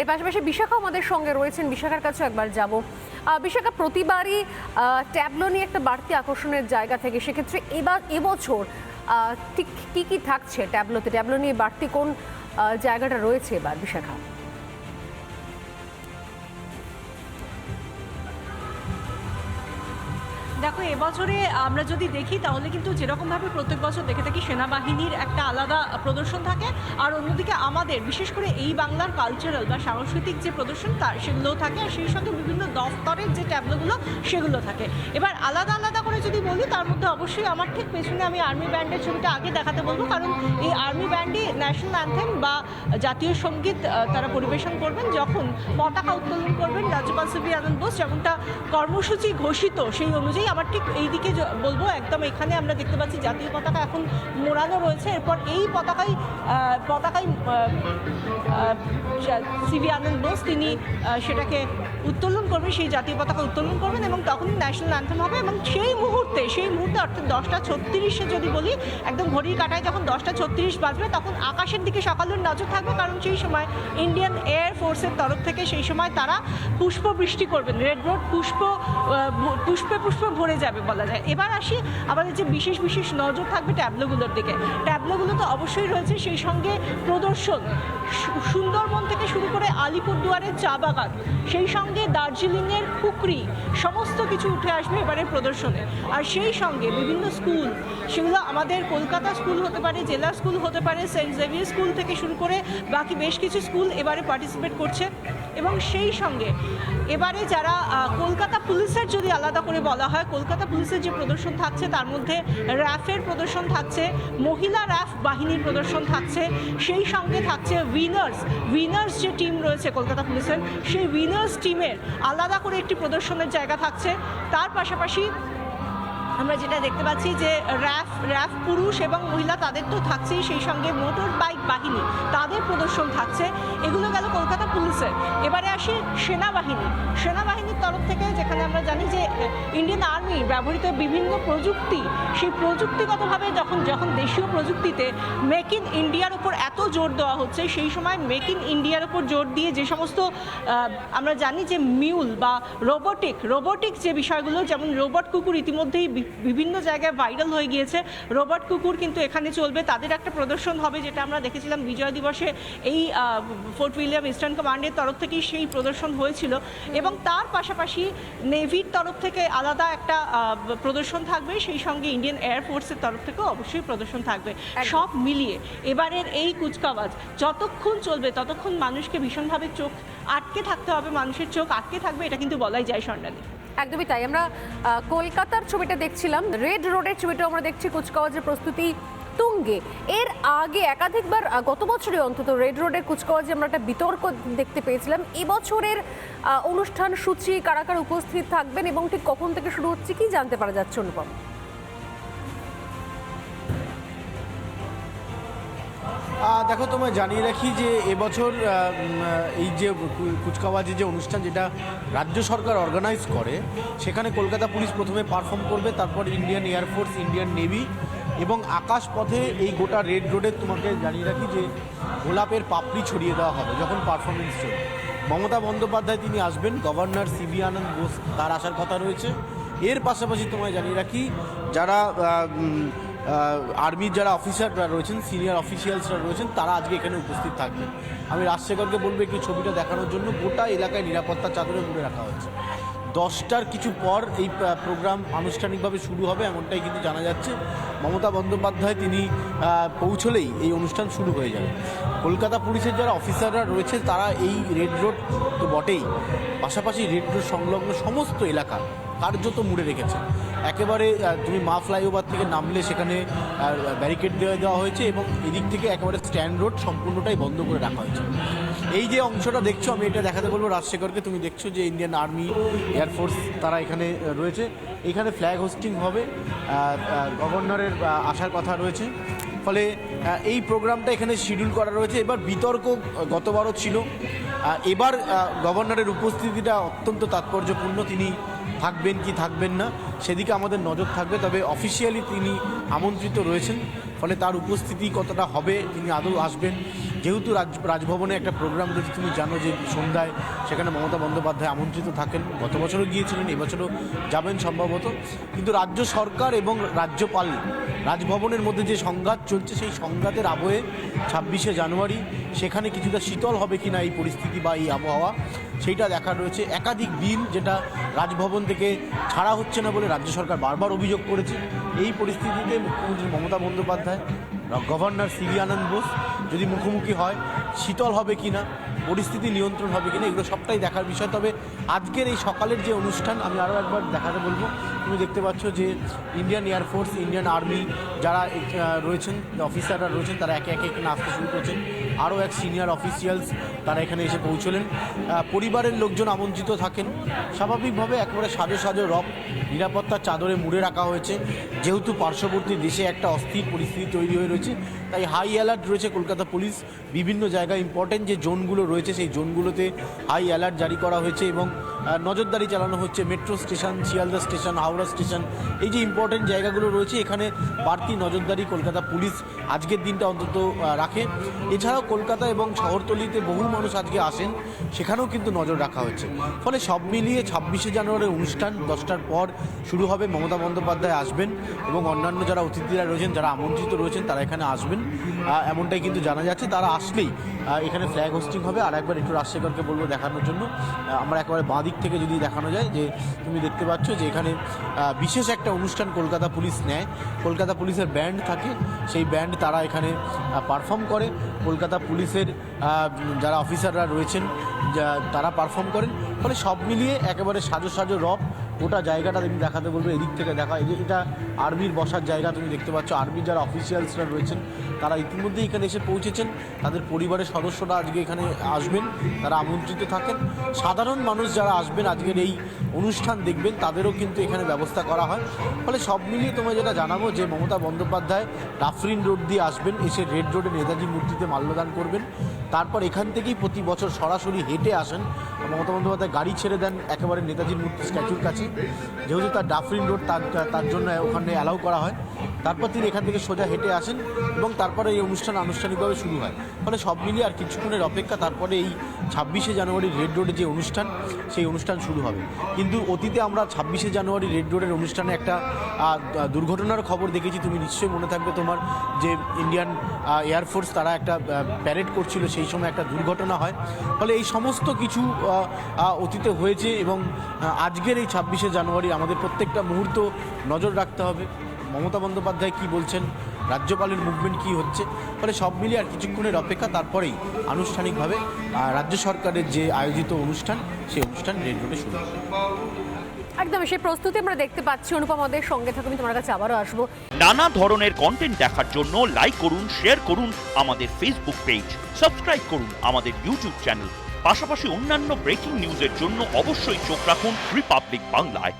এর পাশাপাশি বিশাখা আমাদের সঙ্গে রয়েছেন। বিশাখার কাছেও একবার যাব। বিশাখা, প্রতিবারই ট্যাবলো নিয়ে একটা বাড়তি আকর্ষণের জায়গা থেকে সেক্ষেত্রে এবার এবছর ঠিক কী কী থাকছে ট্যাবলোতে? ট্যাবলো নিয়ে বাড়তি কোন জায়গাটা রয়েছে এবার বিশাখা? দেখো এবছরে আমরা যদি দেখি, তাহলে কিন্তু যেরকমভাবে প্রত্যেক বছর দেখে থাকি, সেনাবাহিনীর একটা আলাদা প্রদর্শন থাকে। আর অন্যদিকে আমাদের, বিশেষ করে এই বাংলার কালচারাল বা সাংস্কৃতিক যে প্রদর্শন, তার সেগুলোও থাকে। আর সেই সঙ্গে বিভিন্ন দফতরের যে ট্যাবলোগুলো সেগুলো থাকে। এবার আলাদা আলাদা করে যদি বলি, তার মধ্যে অবশ্যই আমার ঠিক পেছনে আমি আর্মি ব্যান্ডের ছবিটা আগে দেখাতে বলব। কারণ এই আর্মি ব্যান্ডই ন্যাশনাল অ্যান্থেম বা জাতীয় সংগীত তারা পরিবেশন করবেন যখন পতাকা উত্তোলন করবেন রাজ্যপাল সিবি আনন্দ বোস যেমনটা কর্মসূচি ঘোষিত সেই অনুযায়ী আমার ঠিক এই দিকে বলব, একদম এখানে আমরা দেখতে পাচ্ছি জাতীয় পতাকা এখন মোড়ানো রয়েছে। এরপর এই পতাকাই পতাকাই সিবি আনন্দ বোস, তিনি সেটাকে উত্তোলন করবেন, সেই জাতীয় পতাকা উত্তোলন করবেন এবং তখনই ন্যাশনাল অ্যান্থেম হবে এবং সেই মুহূর্তে সেই মুহূর্তে অর্থাৎ দশটা ছত্রিশে যদি বলি, একদম ঘড়ির কাটায় যখন দশটা ছত্রিশ বাজবে, তখন আকাশের দিকে সকালের নজর থাকবে, কারণ সেই সময় ইন্ডিয়ান এয়ার ফোর্সের তরফ থেকে সেই সময় তারা পুষ্প বৃষ্টি করবেন। রেড রোড পুষ্প পুষ্পে পুষ্পে ভরে যাবে বলা যায়। এবার আসি আমাদের যে বিশেষ বিশেষ নজর থাকবে ট্যাবলোগুলোর দিকে। ট্যাবলোগুলো তো অবশ্যই রয়েছে, সেই সঙ্গে প্রদর্শন সুন্দরবন থেকে শুরু করে আলিপুরদুয়ারের চা বাগান, সেই সঙ্গে দার্জিলিংয়ের পুকুরি, সমস্ত কিছু উঠে আসবে এবারে প্রদর্শনে। আর সেই সঙ্গে বিভিন্ন স্কুল, সেগুলো আমাদের কলকাতা স্কুল হতে পারে, জেলা স্কুল হতে পারে, সেন্ট জেভিয়ার স্কুল থেকে শুরু করে বাকি বেশ কিছু স্কুল এবারে পার্টিসিপেট করছে। এবং সেই সঙ্গে এবারে যারা কলকাতা পুলিশের যদি আলাদা করে বলা হয়, কলকাতা পুলিশের যে প্রদর্শন থাকছে, তার মধ্যে র্যাফের প্রদর্শন থাকছে, মহিলা র্যাফ বাহিনীর প্রদর্শন থাকছে, সেই সঙ্গে থাকছে উইনার্স উইনার্স যে টিম রয়েছে কলকাতা পুলিশের, সেই উইনার্স টিমের আলাদা করে একটি প্রদর্শনের জায়গা থাকছে। তার পাশাপাশি আমরা যেটা দেখতে পাচ্ছি যে র্যাফ র্যাফ পুরুষ এবং মহিলা তাদের তো থাকছেই সেই সঙ্গে মোটর বাইক বাহিনী, তাদের প্রদর্শন থাকছে। এগুলো গেল কলকাতা পুলিশের। এবারে আসি সেনাবাহিনী। সেনাবাহিনীর তরফ থেকে যেখানে আমরা জানি যে ইন্ডিয়ান আর্মি ব্যবহৃত বিভিন্ন প্রযুক্তি, সেই প্রযুক্তিগতভাবে যখন যখন দেশীয় প্রযুক্তিতে মেক ইন ইন্ডিয়ার উপর এত জোর দেওয়া হচ্ছে, সেই সময় মেক ইন ইন্ডিয়ার উপর জোর দিয়ে যে সমস্ত আমরা জানি যে মিউল বা রোবোটিক রোবোটিক যে বিষয়গুলো, যেমন রোবট কুকুর ইতিমধ্যেই বিভিন্ন জায়গায় ভাইরাল হয়ে গিয়েছে। রোবট কুকুর কিন্তু এখানে চলবে। তাদের একটা প্রদর্শন হবে যেটা আমরা দেখেছিলাম বিজয় দিবসে এই ফোর্ট উইলিয়াম ইস্টার্ন কমান্ডের তরফ থেকেই সেই প্রদর্শন হয়েছিল। এবং তার পাশাপাশি নেভির তরফ থেকে আলাদা একটা প্রদর্শন থাকবে। সেই সঙ্গে ইন্ডিয়ান এয়ারফোর্সের তরফ থেকেও অবশ্যই প্রদর্শন থাকবে। সব মিলিয়ে এবারের এই কুচকাওয়াজ যতক্ষণ চলবে ততক্ষণ মানুষকে ভীষণভাবে চোখ আটকে থাকতে হবে মানুষের চোখ আটকে থাকবে এটা কিন্তু বলাই যায় স্বর্ণালী একদমই তাই। আমরা কলকাতার ছবিটা দেখছিলাম। রেড রোডের ছবিটা আমরা দেখছি। কুচকাওয়াজের প্রস্তুতি তুঙ্গে। এর আগে একাধিকবার গত বছরে অন্তত রেড রোডের কুচকাওয়াজে আমরা একটা বিতর্ক দেখতে পেয়েছিলাম। এবছরের অনুষ্ঠান সূচি কারা কারা উপস্থিত থাকবেন এবং ঠিক কখন থেকে শুরু হচ্ছে, কি জানতে পারা যাচ্ছে, অনুপম? দেখো, তোমায় জানিয়ে রাখি যে এবছর এই যে কু- কুচকাওয়াজের যে অনুষ্ঠান যেটা রাজ্য সরকার অর্গানাইজ করে, সেখানে কলকাতা পুলিশ প্রথমে পারফর্ম করবে, তারপর ইন্ডিয়ান এয়ারফোর্স ইন্ডিয়ান নেভি এবং আকাশ পথে এই গোটা রেড রোডে তোমাকে জানিয়ে রাখি যে গোলাপের পাপড়ি ছড়িয়ে দেওয়া হবে যখন পারফরমেন্স চলবে। মমতা বন্দ্যোপাধ্যায় তিনি আসবেন গভর্নর সিবি আনন্দ বোস তার আসার কথা রয়েছে। এর পাশাপাশি তোমায় জানিয়ে রাখি, যারা আর্মির যারা অফিসাররা রয়েছেন, সিনিয়র অফিসিয়ালসরা রয়েছেন, তারা আজকে এখানে উপস্থিত থাকবেন। আমি রাজশেখরকে বলব একটু ছবিটা দেখানোর জন্য, গোটা এলাকায় নিরাপত্তা চাদরে মুড়ে রাখা হয়েছে। দশটার কিছু পর এই প্রোগ্রাম আনুষ্ঠানিকভাবে শুরু হবে, এমনটাই কিন্তু জানা যাচ্ছে। মমতা বন্দ্যোপাধ্যায় তিনি পৌঁছলেই এই অনুষ্ঠান শুরু হয়ে যাবে। কলকাতা পুলিশের যারা অফিসাররা রয়েছে তারা এই রেড রোড তো বটেই। পাশাপাশি রেড রোড সংলগ্ন সমস্ত এলাকা কার্যত মুড়ে রেখেছে। একেবারে তুমি মা ফ্লাইওভার থেকে নামলে সেখানে ব্যারিকেড দেওয়া দেওয়া হয়েছে এবং এদিক থেকে একেবারে স্ট্যান্ড রোড সম্পূর্ণটাই বন্ধ করে রাখা হয়েছে। এই যে অংশটা দেখছ, আমি এটা দেখাতে বলব রাজশেখরকে। তুমি দেখছ যে ইন্ডিয়ান আর্মি এয়ারফোর্স তারা এখানে রয়েছে। এখানে ফ্ল্যাগ হোস্টিং হবে গভর্নরের আসার কথা রয়েছে। ফলে এই প্রোগ্রামটা এখানে শিডিউল করা রয়েছে। এবার বিতর্ক গতবারও ছিল। এবার গভর্নরের উপস্থিতিটা অত্যন্ত তাৎপর্যপূর্ণ। তিনি থাকবেন কি থাকবেন না, সেদিকে আমাদের নজর থাকবে। তবে অফিসিয়ালি তিনি আমন্ত্রিত রয়েছেন, ফলে তার উপস্থিতি কতটা হবে তিনি আদৌ আসবেন। যেহেতু রাজ, রাজভবনে একটা প্রোগ্রাম রয়েছে, তুমি জানো যে সন্ধ্যায় সেখানে মমতা বন্দ্যোপাধ্যায় আমন্ত্রিত থাকেন। গত বছরও গিয়েছিলেন, এবছরও যাবেন সম্ভবত। কিন্তু রাজ্য সরকার এবং রাজ্যপাল রাজভবনের মধ্যে যে সংঘাত চলছে, সেই সংঘাতের আবহে ছাব্বিশে জানুয়ারি, সেখানে কিছুটা শীতল হবে কিনা এই পরিস্থিতি বা এই আবহাওয়া, সেইটা দেখার রয়েছে। একাধিক বিল যেটা রাজভবন থেকে ছাড়া হচ্ছে না বলে রাজ্য সরকার বারবার অভিযোগ করেছে। এই পরিস্থিতিতে মুখ্যমন্ত্রী মমতা বন্দ্যোপাধ্যায়, গভর্নর সিভি আনন্দ বোস, যদি মুখোমুখি হয়, শীতল হবে কিনা, পরিস্থিতি নিয়ন্ত্রণ হবে কিনা, এগুলো সবটাই দেখার বিষয়। তবে আজকের এই সকালের যে অনুষ্ঠান, আমি আরও একবার দেখাতে বলব তুমি দেখতে পাচ্ছ যে ইন্ডিয়ান এয়ারফোর্স ইন্ডিয়ান আর্মি যারা রয়েছেন অফিসাররা রয়েছেন, তারা একে একে এখানে আসতে শুরু করছেন। আরও এক সিনিয়র অফিসিয়ালস তারা এখানে এসে পৌঁছলেন। পরিবারের লোকজন আমন্ত্রিত থাকেন। স্বাভাবিকভাবে একেবারে সাজো সাজো রব নিরাপত্তার চাদরে মুড়ে রাখা হয়েছে। যেহেতু পার্শ্ববর্তী দেশে একটা অস্থির পরিস্থিতি তৈরি হয়ে রয়েছে, তাই হাই অ্যালার্ট রয়েছে কলকাতা পুলিশ। বিভিন্ন জায়গায় ইম্পর্টেন্ট যে জোনগুলো রয়েছে, সেই জোনগুলোতে হাই অ্যালার্ট জারি করা হয়েছে এবং নজরদারি চালানো হচ্ছে metro station Sealdah station Howrah station এই যে ইম্পর্টেন্ট জায়গাগুলো রয়েছে, এখানে বাড়তি নজরদারি কলকাতা পুলিশ আজকের দিনটা অন্তত রাখে। এছাড়াও কলকাতা এবং শহরতলিতে বহু মানুষ আজকে আসেন, সেখানেও কিন্তু নজর রাখা হচ্ছে। ফলে সব মিলিয়ে ছাব্বিশে জানুয়ারির অনুষ্ঠান দশটার পর শুরু হবে, মমতা বন্দ্যোপাধ্যায় আসবেন এবং অন্যান্য যারা অতিথিরা রয়েছেন, যারা আমন্ত্রিত রয়েছেন, তারা এখানে আসবেন। এমনটাই কিন্তু জানা যাচ্ছে। তারা আসলেই এখানে ফ্ল্যাগ হোস্টিং হবে। আর একবার একটু রাজশেখরকে বলব দেখানোর জন্য। আমরা একেবারে বাঁ দিক থেকে যদি দেখানো যায় যে তুমি দেখতে পাচ্ছ যে এখানে বিশেষ একটা অনুষ্ঠান কলকাতা পুলিশ নেয়। কলকাতা পুলিশের ব্যান্ড থাকে, সেই ব্যান্ড তারা এখানে পারফর্ম করে। কলকাতা পুলিশের যারা অফিসাররা রয়েছেন তারা পারফর্ম করেন। ফলে সব মিলিয়ে একেবারে সাজো সাজো রব গোটা জায়গাটা তুমি দেখাতে বলব, এদিক থেকে দেখা। এটা আর্মির বসার জায়গা তুমি দেখতে পাচ্ছ। আর্মির যারা অফিসিয়ালসরা রয়েছেন, তারা ইতিমধ্যেই এখানে এসে পৌঁছেছেন। তাদের পরিবারের সদস্যরা আজকে এখানে আসবেন, তারা আমন্ত্রিত থাকেন। সাধারণ মানুষ যারা আসবেন আজকের এই অনুষ্ঠান দেখবেন, তাদেরও কিন্তু এখানে ব্যবস্থা করা হয়। ফলে সব মিলিয়ে তোমায় যেটা জানাব যে মমতা বন্দ্যোপাধ্যায় রাফরিন রোড দিয়ে আসবেন, এসে রেড রোডে নেতাজি মূর্তিতে মাল্যদান করবেন। তারপর এখান থেকেই প্রতি বছর সরাসরি হেঁটে আসেন। মমতা বন্দ্যোপাধ্যায় গাড়ি ছেড়ে দেন একেবারে নেতাজির মূর্তি স্ট্যাচুর কাছে। যেহেতু তার ডাফরিন রোড তার তার জন্য ওখানে অ্যালাউ করা হয়। তারপর তিনি এখান থেকে সোজা হেঁটে আসেন। এবং তারপরে এই অনুষ্ঠান আনুষ্ঠানিকভাবে শুরু হয়। ফলে সব মিলিয়ে আর কিছুক্ষণের অপেক্ষা, তারপরে এই ছাব্বিশে জানুয়ারি রেড রোডে যে অনুষ্ঠান, সেই অনুষ্ঠান শুরু হবে। কিন্তু অতীতে আমরা ছাব্বিশে জানুয়ারি রেড রোডের অনুষ্ঠানে একটা দুর্ঘটনার খবর দেখেছি। তুমি নিশ্চয়ই মনে থাকবে তোমার যে ইন্ডিয়ান এয়ারফোর্স তারা একটা প্যারেড করছিল, সেই সময় একটা দুর্ঘটনা হয়। ফলে এই সমস্ত কিছু অতীতে হয়েছে এবং আজকের এই ছাব্বিশে জানুয়ারি আমাদের প্রত্যেকটা মুহূর্ত নজর রাখতে হবে। মমতা বন্দ্যোপাধ্যায় কি বলছেন? রাজ্যপালের মুভমেন্ট কি হচ্ছে? ফলে সব মিলিয়ে আর কিছুক্ষণের অপেক্ষা তারপরেই আনুষ্ঠানিকভাবে রাজ্য সরকারের যে আয়োজিত অনুষ্ঠান সেই অনুষ্ঠান রেড রোডে শুরু হবে। একদম সেই প্রস্তুতি আমরা দেখতে পাচ্ছি। অনুপমাদের সঙ্গে থাকুন তোমার কাছে আবারও আসব। নানা ধরনের কন্টেন্ট দেখার জন্য লাইক করুন শেয়ার করুন আমাদের ফেসবুক পেজ সাবস্ক্রাইব করুন আমাদের ইউটিউব চ্যানেল পাশাপাশি অন্যান্য ব্রেকিং নিউজের জন্য অবশ্যই চোখ রাখুন রিপাবলিক বাংলায়